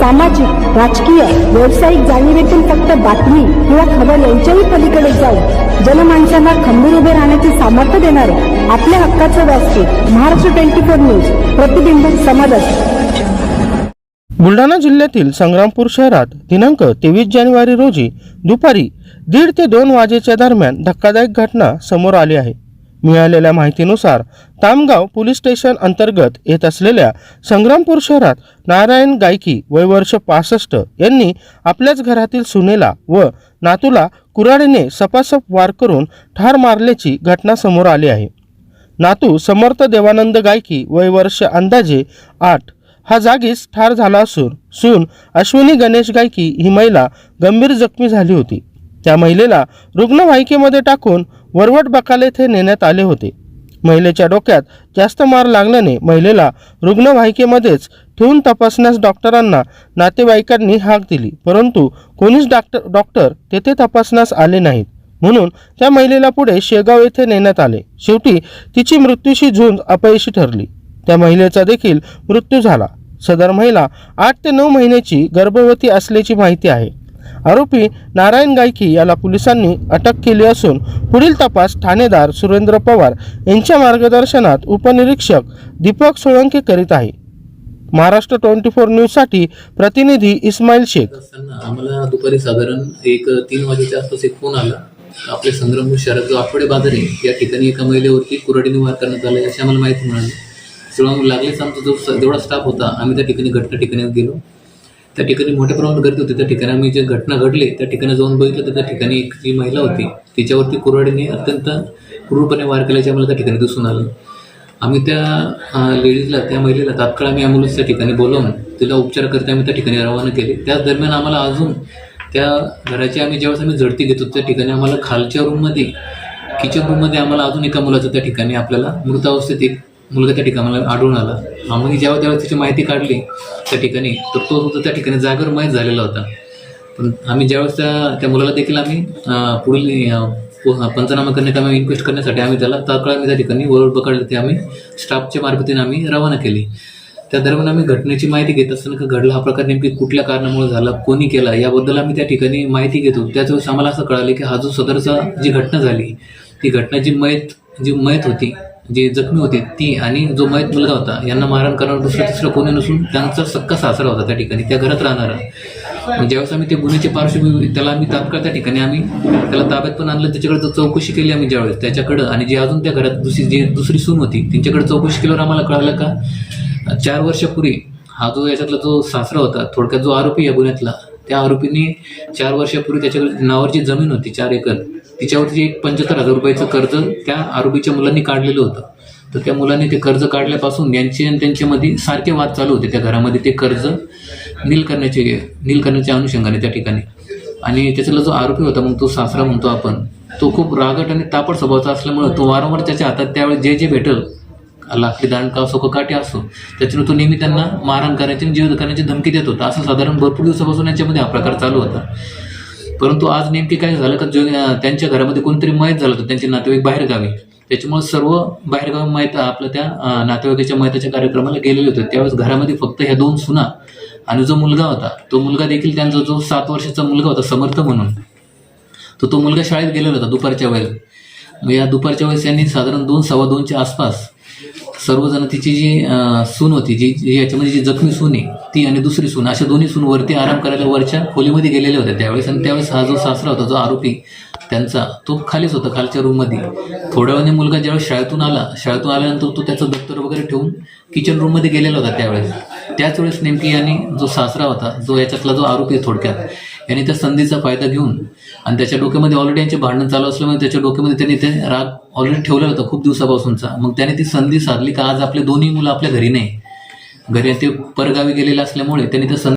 सामाजिक राजकीय व्यावसायिक जाणीवेतून फक्त बातमी किंवा खबर यांच्याही पलीकडे जाऊन जनमानसांना खंबीर उभे राहण्याचे सामर्थ्य देणारे आपल्या हक्काचं व्यासपीठ महाराष्ट्र ट्वेंटी फोर न्यूज प्रतिबिंब समाजात बुलढाणा जिल्ह्यातील संग्रामपूर शहरात दिनांक तेवीस जानेवारी रोजी दुपारी दीड ते दोन वाजेच्या दरम्यान धक्कादायक घटना समोर आली आहे. मिळालेल्या माहितीनुसार तामगाव पोलीस स्टेशन अंतर्गत येत असलेल्या संग्रामपूर शहरात नारायण गायकी वय वर्ष पासष्ट यांनी आपल्याच घरातील सुनेला व नातूला कुऱ्हाडीने सपासप वार करून ठार मारल्याची घटना समोर आली आहे. नातू समर्थ देवानंद गायकी वय वर्ष अंदाजे आठ. हा जागीच ठार झाला असून सून अश्विनी गणेश गायकी ही महिला गंभीर जखमी झाली होती. त्या महिलेला रुग्णवाहिकेमध्ये टाकून वरवट बकाल येथे नेण्यात आले होते. महिलेच्या डोक्यात जास्त मार लागल्याने महिलेला रुग्णवाहिकेमध्येच ठेवून तपासण्यास डॉक्टरांना नातेवाईकांनी हाक दिली. परंतु कोणीच डॉक्टर डॉक्टर तेथे तपासण्यास आले नाहीत. म्हणून त्या महिलेला पुढे शेगाव येथे नेण्यात आले. शेवटी तिची मृत्यूशी झुंज अपयशी ठरली. त्या महिलेचा देखील मृत्यू झाला. सदर महिला आठ ते नऊ महिन्याची गर्भवती असल्याची माहिती आहे. आरोपी नारायण गायकी याला पोलिसांनी अटक केली असून पुढील तपास ठाणेदार सुरेंद्र पवार यांच्या मार्गदर्शनात उपनिरीक्षक दीपक सोळंके करीत आहे. महाराष्ट्र ट्वेंटी फोर न्यूजसाठी प्रतिनिधी इस्माईल शेख. आम्हाला दुपारी साधारण एक तीन वाजेच्या आसपास एक फोन आला. आपल्या संग्रामपूर शहरात जो आठवडे बाजार आहे या ठिकाणी एका महिलेवरती कुऱ्हाडीने वार करण्यात आला अशी आम्हाला माहिती मिळाली. तेव्हा लागलीच आमचा जो जेवढा स्टाफ होता आम्ही त्या ठिकाणी घटना ठिकाणी गेलो. त्या ठिकाणी मोठ्या प्रमाणात गर्दी होती. त्या ठिकाणी आम्ही जे घटना घडली त्या ठिकाणी जाऊन बघितलं तर त्या ठिकाणी एक जी महिला होती तिच्यावरती कुऱ्हाडीने अत्यंत क्रूरपणे वार केल्याचे आम्हाला त्या ठिकाणी दिसून आलं. आम्ही त्या लेडीजला त्या महिलेला तात्काळ आम्ही ॲम्ब्युलन्स त्या ठिकाणी बोलावून तिला उपचार करता आम्ही त्या ठिकाणी रवाना केले. त्याच दरम्यान आम्हाला अजून त्या घराची आम्ही ज्यावेळेस आम्ही झडती घेतो त्या ठिकाणी आम्हाला खालच्या रूममध्ये किचन रूममध्ये आम्हाला अजून एका मुलाचं त्या ठिकाणी आपल्याला मृतावस्थेत एक मुलगा त्या ठिकाणाला आढळून आला. आम्ही जेव्हा त्यावेळेस त्याची माहिती काढली त्या ठिकाणी तर तो सुद्धा त्या ठिकाणी जागेवर माहीत झालेला होता. पण आम्ही ज्यावेळेस त्या त्या मुलाला देखील आम्ही पुढील पंचनामा करण्यात आम्ही इन्क्वेस्ट करण्यासाठी आम्ही त्याला तळकळ आम्ही त्या ठिकाणी वरवर पकडले ते आम्ही स्टाफच्या मार्फतीने आम्ही रवाना केली. त्या दरम्यान आम्ही घटनेची माहिती घेत असताना का घडला हा प्रकार नेमकी कुठल्या कारणामुळे झाला कोणी केला याबद्दल आम्ही त्या ठिकाणी माहिती घेतो त्याचवेळेस आम्हाला असं कळालं की हा जो सदरचा जी घटना झाली ती घटना जी मयत जी मयत होती जे जखमी होते ती आणि जो मयत मुलगा होता यांना मारहाण करणारा दुसरं तिसरं कोणी नसून त्यांचा सक्का सासरा होता त्या ठिकाणी त्या घरात राहणारा. मग ज्यावेळेस आम्ही ते गुन्ह्याची पार्श्वभूमी त्याला आम्ही तात्काळ त्या ठिकाणी आम्ही त्याला ताब्यात पण आणलं त्याच्याकडे चौकशी केली आम्ही ज्यावेळेस. त्याच्याकडं आणि जे अजून त्या घरात दुसरी जी दुसरी सून होती त्यांच्याकडे चौकशी केल्यावर आम्हाला कळालं का चार वर्षापूर्वी हा जो याच्यातला जो सासरा होता थोडक्यात जो आरोपी या गुन्ह्यातला त्या आरोपीने चार वर्षापूर्वी त्याच्याकडे नावावर जी जमीन होती चार एकर. तिच्यावरती एक पंच्याहत्तर हजार रुपयाचं कर्ज त्या आरोपीच्या मुलांनी काढलेलं होतं. तर त्या मुलांनी ते कर्ज काढल्यापासून यांचे आणि त्यांच्यामध्ये सारखे वाद चालू होते. त्या घरामध्ये ते कर्ज नील करण्याचे नील करण्याच्या अनुषंगाने त्या ठिकाणी. आणि त्याच्यातला जो आरोपी होता मग तो सासरा म्हणतो आपण तो खूप रागट आणि तापट स्वभावाचा असल्यामुळं तो वारंवार त्याच्या हातात त्यावेळेस जे जे भेटल लाकडी दांडका असो का काठी असो त्याच्यानं तो नेहमी त्यांना मारहाण करायची आणि जीवित करण्याची धमकी देत होता. असं साधारण भरपूर दिवसापासून यांच्यामध्ये हा प्रकार चालू होता. परंतु आज नेमके काय झालं का जो त्यांच्या घरामध्ये कोणतरी मयत झालं होतं त्यांचे नातेवाईक बाहेर गावी त्याच्यामुळे सर्व बाहेरगावी मयत आपल्या त्या नातेवाईकाच्या मयताच्या कार्यक्रमाला गेलेले होते. त्यावेळेस घरामध्ये फक्त ह्या दोन सुना आणि जो मुलगा होता तो मुलगा देखील त्यांचा जो सात वर्षाचा मुलगा होता समर्थ म्हणून तर तो मुलगा शाळेत गेलेला होता दुपारच्या वेळेस. मग या दुपारच्या वेळेस यांनी साधारण दोन सव्वा दोनच्या आसपास सर्वजण तिची जी सून होती जी जी याच्यामध्ये जी जखमी सून आहे ती आणि दुसरी सून अशा दोन्ही सून वरती आराम करायला वरच्या खोलीमध्ये गेलेले होते त्यावेळेस. आणि त्यावेळेस हा जो सासरा होता जो आरोपी त्यांचा तो खालीच होता खालच्या रूममध्ये. थोड्या वेळाने मुलगा ज्यावेळेस शाळेतून आला शाळेतून आल्यानंतर तो त्याचं दप्तर वगैरे ठेवून किचन रूममध्ये गेलेला होता त्यावेळेस. त्याच वेळेस नेमकी आणि जो सासरा होता जो याच्यातला जो आरोपी थोडक्यात यांनी त्या संधीचा फायदा घेऊन आणि त्याच्या डोक्यामध्ये ऑलरेडी यांचे भांडण चालू असल्यामुळे त्याच्या डोक्यामध्ये त्यांनी ते राग ऑलरेडी ठेवलेला होता खूप दिवसापासूनचा. मग त्याने ती संधी साधली का? आज आपले दोन्ही मुलं आपल्या घरी नाही. घरी ते परगावी गेलेले असल्यामुळे त्यांनी त्या संधी